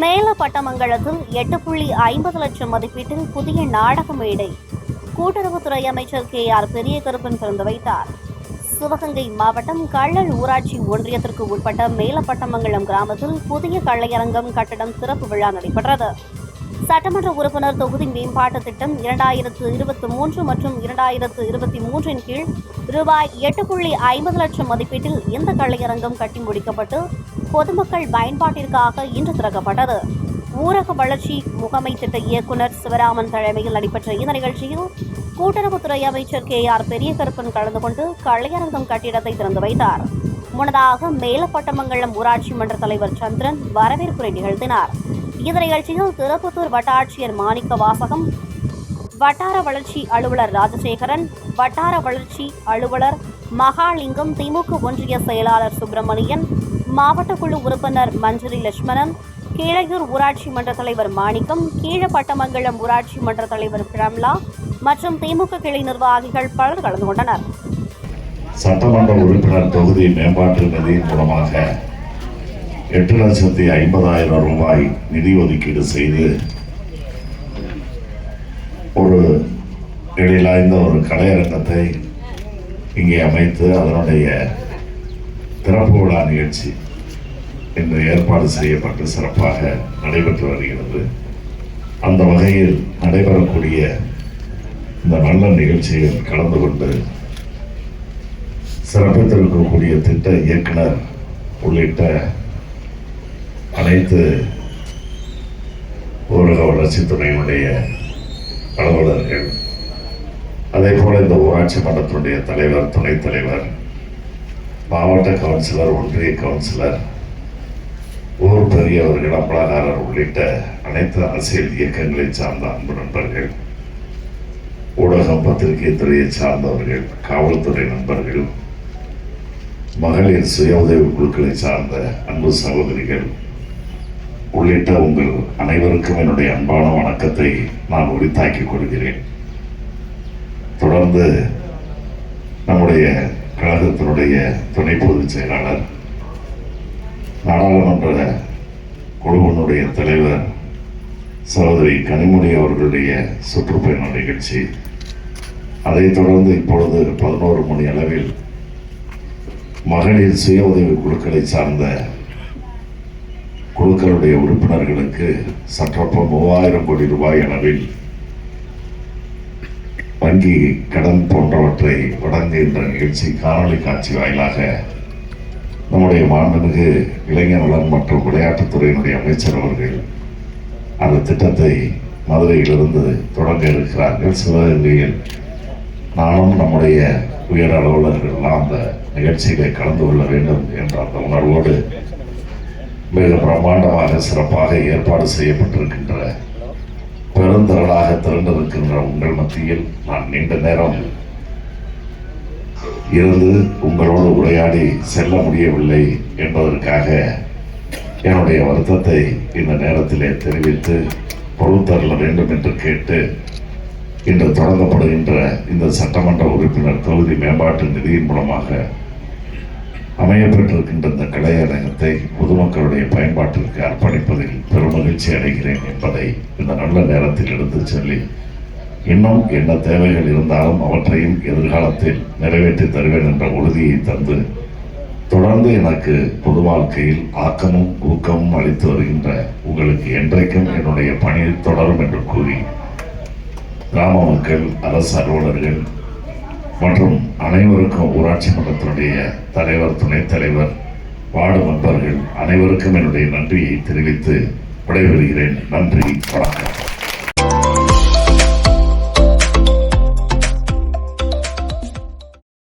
மேலப்பட்டமங்கலத்தில் எட்டு புள்ளி ஐம்பது லட்சம் மதிப்பீட்டில் புதிய நாடக மேடை. கூட்டுறவுத்துறை அமைச்சர் கே ஆர் பெரிய கருப்பன் திறந்து வைத்தார். சிவகங்கை மாவட்டம் கள்ளல் ஊராட்சி ஒன்றியத்திற்கு உட்பட்ட மேலப்பட்டமங்கலம் கிராமத்தில் புதிய கள்ளையரங்கம் கட்டடம் திறப்பு விழா நடைபெற்றது. சட்டமன்ற உறுப்பினர் தொகுதி மேம்பாட்டு திட்டம் இரண்டாயிரத்து இருபத்தி மூன்று மற்றும் இரண்டாயிரத்து இருபத்தி மூன்றின் கீழ் ரூபாய் எட்டு புள்ளி ஐம்பது லட்சம் மதிப்பீட்டில் இந்த கலையரங்கம் கட்டி முடிக்கப்பட்டு பொதுமக்கள் பயன்பாட்டிற்காக இன்று திறக்கப்பட்டது? ஊரக வளர்ச்சி முகமை திட்ட இயக்குநர் சிவராமன் தலைமையில் நடைபெற்ற இந்த நிகழ்ச்சியில் கூட்டுறவுத்துறை அமைச்சர் கே ஆர் பெரியகருப்பன் கலந்து கொண்டு கலையரங்கம் கட்டிடத்தை திறந்து வைத்தார். முன்னதாக மேலப்பட்டமங்கலம் ஊராட்சி மன்ற தலைவர் சந்திரன் வரவேற்புரை நிகழ்த்தினார். இந்த நிகழ்ச்சியில் திருப்பத்தூர் வட்டாட்சியர் மாணிக்க வாசகம் வட்டார வளர்ச்சி அலுவலர் ராஜசேகரன் வட்டார வளர்ச்சி அலுவலர் மகாலிங்கம் திமுக ஒன்றிய செயலாளர் சுப்பிரமணியன் மாவட்ட குழு உறுப்பினர் மஞ்சரி லட்சுமணன் கீழையூர் ஊராட்சி மன்ற தலைவர் மாணிக்கம் கீழப்பட்டமங்கலம் ஊராட்சி மன்ற தலைவர் பிரம்லா மற்றும் திமுக கிளை நிர்வாகிகள் பலர் கலந்து கொண்டனர். சட்டமன்ற உறுப்பினர் தொகுதி மேம்பாட்டு நிதியின் மூலமாக எட்டு லட்சத்தி ஐம்பதாயிரம் ரூபாய் நிதி ஒதுக்கீடு செய்து ஒரு எழிலாய்ந்த ஒரு கலையரங்கத்தை இங்கே அமைத்து அதனுடைய திறப்பு விழா நிகழ்ச்சி இன்று ஏற்பாடு செய்யப்பட்டு சிறப்பாக நடைபெற்று வருகிறது. அந்த வகையில் நடைபெறக்கூடிய இந்த நல்ல நிகழ்ச்சியில் கலந்து கொண்டு சிறப்பித்திருக்கக்கூடிய திட்ட இயக்குனர் உள்ளிட்ட அனைத்து ஊரக வளர்ச்சித்துறையினுடைய அலுவலர்கள் அதே போல் இந்த ஊராட்சி மன்றத்தினுடைய தலைவர் துணைத் தலைவர் மாவட்ட கவுன்சிலர் ஒன்றிய கவுன்சிலர் ஊர் பெரியவர்கள் அம்பலகாரர் உள்ளிட்ட அனைத்து அரசியல் இயக்கங்களை சார்ந்த அன்பு நண்பர்கள் ஊடகம் பத்திரிகை துறையை சார்ந்தவர்கள் காவல்துறை நண்பர்கள் மகளிர் சுய உதவி குழுக்களை சார்ந்த அன்பு சகோதரிகள் உள்ளிட்ட உங்கள் அனைவருக்கும் என்னுடைய அன்பான வணக்கத்தை நான் உரித்தாக்கிக் கொள்கிறேன். தொடர்ந்து நம்முடைய கழகத்தினுடைய துணை பொதுச் செயலாளர் நாடாளுமன்ற குழுவினுடைய தலைவர் சகோதரி கனிமொழி அவர்களுடைய சுற்றுப்பயண நிகழ்ச்சி. அதைத் தொடர்ந்து இப்பொழுது பதினோரு மணி அளவில் மகளிர் சுய உதவி குழுக்களை சார்ந்த குழுக்களுடைய உறுப்பினர்களுக்கு சற்றப்ப மூவாயிரம் கோடி ரூபாய் அளவில் வங்கி கடன் போன்றவற்றை வழங்குகின்ற நிகழ்ச்சி காணொலி காட்சி வாயிலாக நம்முடைய மாண்புமிகு இளைஞர் நலன் மற்றும் விளையாட்டுத்துறையினுடைய அமைச்சர் அவர்கள் அந்த திட்டத்தை மதுரையிலிருந்து தொடங்க இருக்கிறார்கள். சிவகங்கையில் நானும் நம்முடைய உயர் அலுவலர்கள் அந்த நிகழ்ச்சியிலே கலந்து கொள்ள வேண்டும் என்ற அந்த உணர்வோடு மிக பிரம்மாண்டமாக சிறப்பாக ஏற்பாடு செய்யப்பட்டிருக்கின்ற பெருந்திரளாக திரண்டிருக்கின்ற உங்கள் மத்தியில் நான் நீண்ட நேரம் இருந்து உங்களோடு உரையாடி செல்ல முடியவில்லை என்பதற்காக என்னுடைய வருத்தத்தை இந்த நேரத்திலே தெரிவித்து பொறுத்தரல வேண்டும் என்று கேட்டு இன்று தொடங்கப்படுகின்ற இந்த சட்டமன்ற உறுப்பினர் தொகுதி மேம்பாட்டு நிதியின் மூலமாக அமையப்பெற்றிருக்கின்ற இந்த கலையரங்கத்தை பொதுமக்களுடைய பயன்பாட்டிற்கு அர்ப்பணிப்பதில் பெருமகிழ்ச்சி அடைகிறேன் என்பதை இந்த நல்ல நேரத்தில் எடுத்துச் சொல்லி இன்னும் என்ன தேவைகள் இருந்தாலும் அவற்றையும் எதிர்காலத்தில் நிறைவேற்றி தருவேன் என்ற உறுதியை தந்து தொடர்ந்து எனக்கு பொது வாழ்க்கையில் ஆக்கமும் ஊக்கமும் அளித்து வருகின்ற உங்களுக்கு என்றைக்கும் என்னுடைய பணி தொடரும் என்று கூறி கிராம மக்கள் அரசு அலுவலர்கள் மற்றும் அனைவருக்கும் ஊராட்சி மன்றத்தினுடைய தலைவர் துணைத் தலைவர் வார்டு மெம்பர்கள் அனைவருக்கும் என்னுடைய நன்றியை தெரிவித்து விடைபெறுகிறேன். நன்றி வணக்கம்.